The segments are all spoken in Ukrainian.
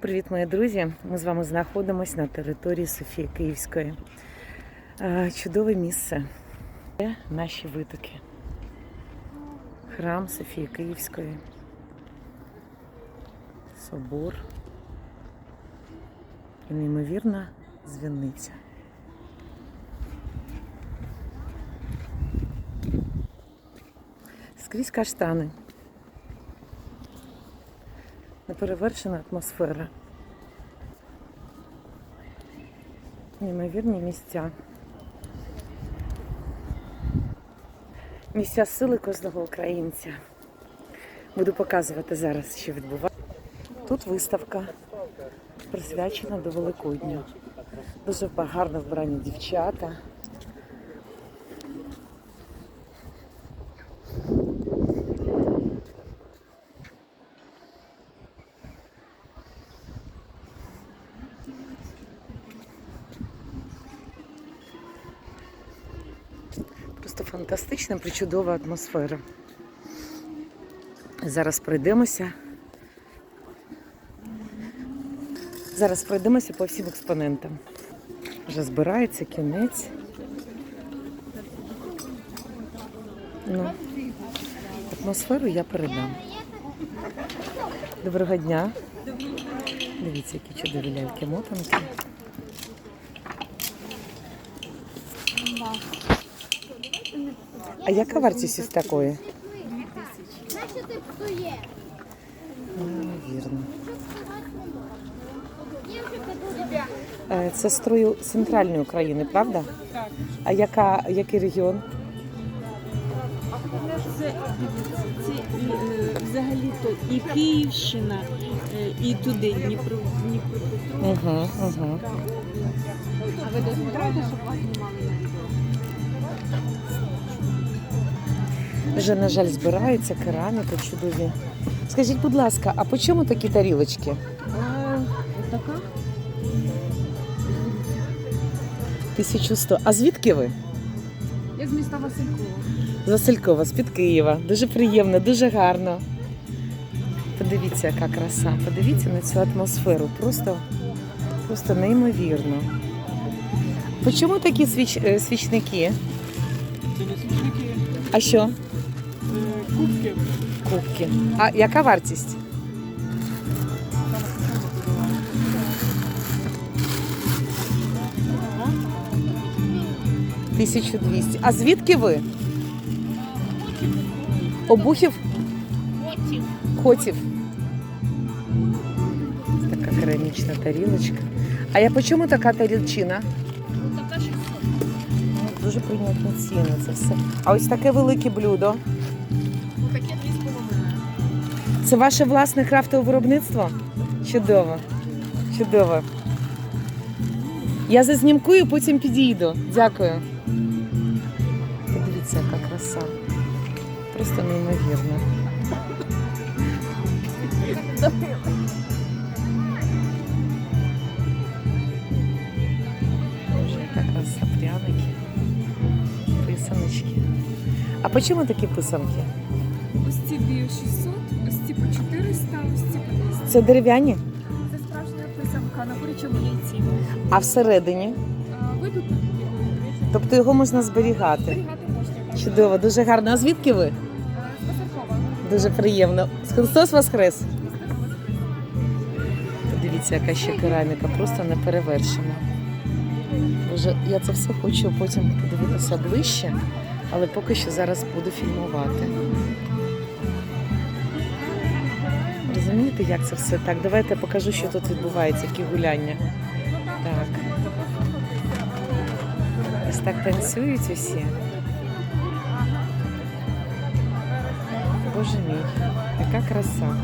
Привіт, мої друзі! Ми з вами знаходимося на території Софії Київської. Чудове місце. Це наші витоки. Храм Софії Київської. Собор. І неймовірна дзвіниця. Скрізь каштани. Неперевершена атмосфера. Неймовірні місця. Місця сили кожного українця. Буду показувати зараз, що відбувається. Тут виставка присвячена до Великодню. Дуже гарно вбрані дівчата. Фантастична, причудова атмосфера. Зараз пройдемося. Зараз пройдемося по всім експонентам. Вже збирається кінець. Ну, атмосферу я передам. Доброго дня. Дивіться, які чудові ляльки мотанки. А яка вартість із такої? Значить, ти псує. Вірно. Е, Це строю центральної України, правда? Так. А яка, який регіон? Це, це і, е, взагалі-то і Київщина, е, і туди Дніпро, Дніпропетровськ. Угу, угу. А ви дозволяєте, щоб вас знімали на відео? Вже, на жаль, збирається кераміка чудові. Скажіть, будь ласка, а по чому такі тарілочки? Така? 1100. А звідки ви? Я з міста Василькова. З Василькова, з-під Києва. Дуже приємно, дуже гарно. Подивіться, яка краса. Подивіться на цю атмосферу. Просто, просто неймовірно. По чому такі свіч, е, свічники? Це не свічники, А що? кубки. Кубки. А яка вартість? Тисячу двісті. А звідки ви? Обухів? Хотів. Така керамічна тарілочка. А я по чому така тарілчина? Дуже прийнятні ціни це все. А ось таке велике блюдо. Таке дві з половиною. Це ваше власне крафтове виробництво? Чудово. Чудово. Я зазнімкую, потім підійду. Дякую. Подивіться, яка краса. Просто неймовірно. Боже, яка краса пряники. Писаночки. А по чому такі писанки? Ось ці дві 600, ось ці по 400, ось ці по 200. Це дерев'яні, Це справжня писанка на курячому яйці. а всередині. А ви тут Тобто його можна зберігати. зберігати можна. Чудово, дуже гарно. А звідки ви? З Дуже приємно. Христос Воскрес! Подивіться, яка ще кераміка, просто неперевершена. Боже, я це все хочу потім подивитися ближче, але поки що зараз буду фільмувати. Розумієте, як це все? Так, давайте я покажу, що тут відбувається, які гуляння. Так. Ось так танцюють усі. Боже мій, яка краса.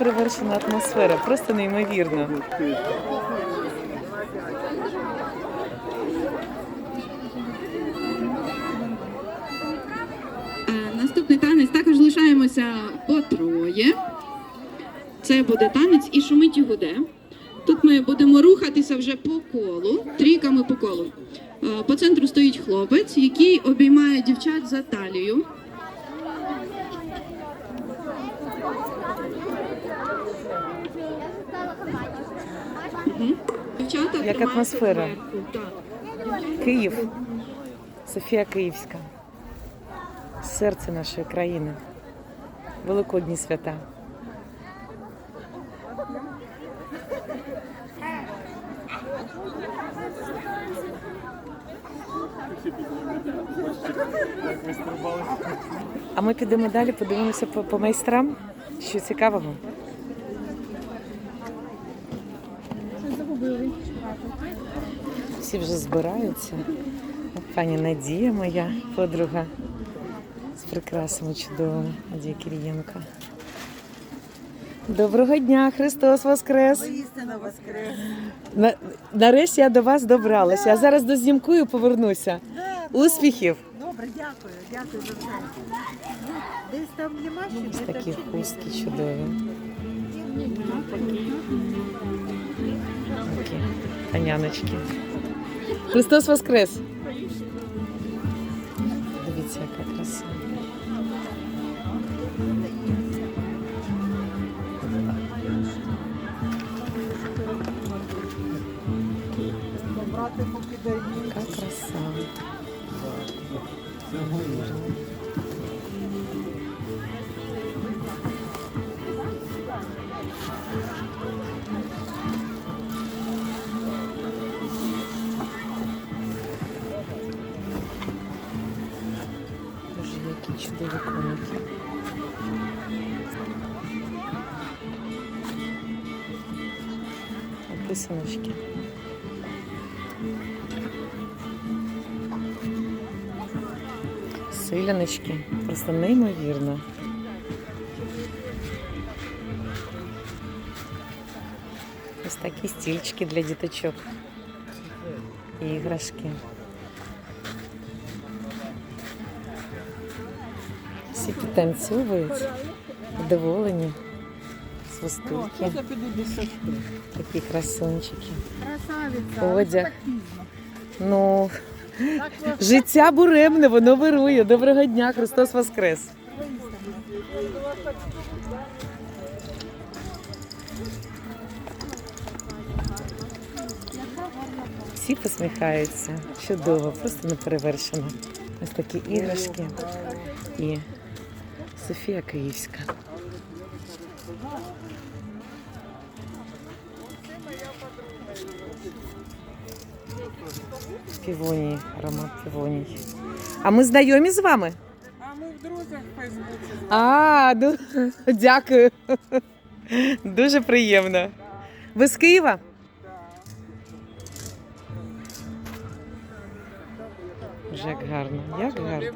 Неперевершена атмосфера, просто неймовірно. Е, Наступний танець також лишаємося по троє. Це буде танець і шумить і гуде. Тут ми будемо рухатися вже по колу, трійками по колу. Е, По центру стоїть хлопець, який обіймає дівчат за талію. Дівчата Як атмосфера. Київ, Софія Київська, серце нашої країни, Великодні свята. А ми підемо далі, подивимося по, по майстрам, що цікавого. Всі вже збираються. Пані Надія, моя подруга з прикрасами чудовими. Надія Кирієнко. Доброго дня, Христос Воскрес! Істина воскрес. На, нарешті я до вас добралася. А зараз дознімкую повернуся. Успіхів! Добре, дякую, дякую за все. Десь там нема ще Ось такі хустки чудові. Такі паняночки. Христос Воскрес! Дивіться, яка краса. Яка краса. які чудові коники. Писаночки. Силяночки. Просто неймовірно. Ось такі стільчики для діточок. І іграшки. Всі підтанцьовують, задоволені. Свистульки. Такі красунчики. Одяг. Ну, життя буремне, воно вирує. Доброго дня, Христос Воскрес. Всі посміхаються. Чудово, просто неперевершено. Ось такі іграшки і Софія Київська. Півонії, аромат півоній. А ми знайомі з вами? А ми в друзях в Фейсбуці. А, дякую. Дуже приємно. Ви з Києва? Боже, як гарно, як гарно.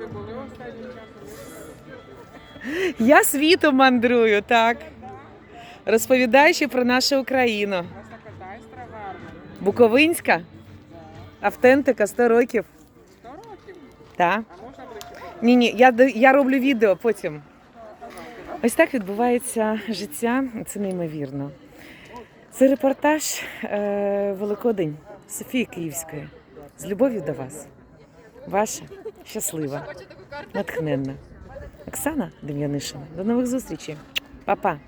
Я світом мандрую, так. Розповідаючи про нашу Україну. Буковинська, автентика 100 років. 100 років. Так. Ні, ні, я, я роблю відео потім. Ось так відбувається життя, це неймовірно. Це репортаж е, Великодень Софії Київської. З любов'ю до вас. Ваша щаслива, натхненна. Оксана Дем'янишина. До нових зустрічей. Па-па.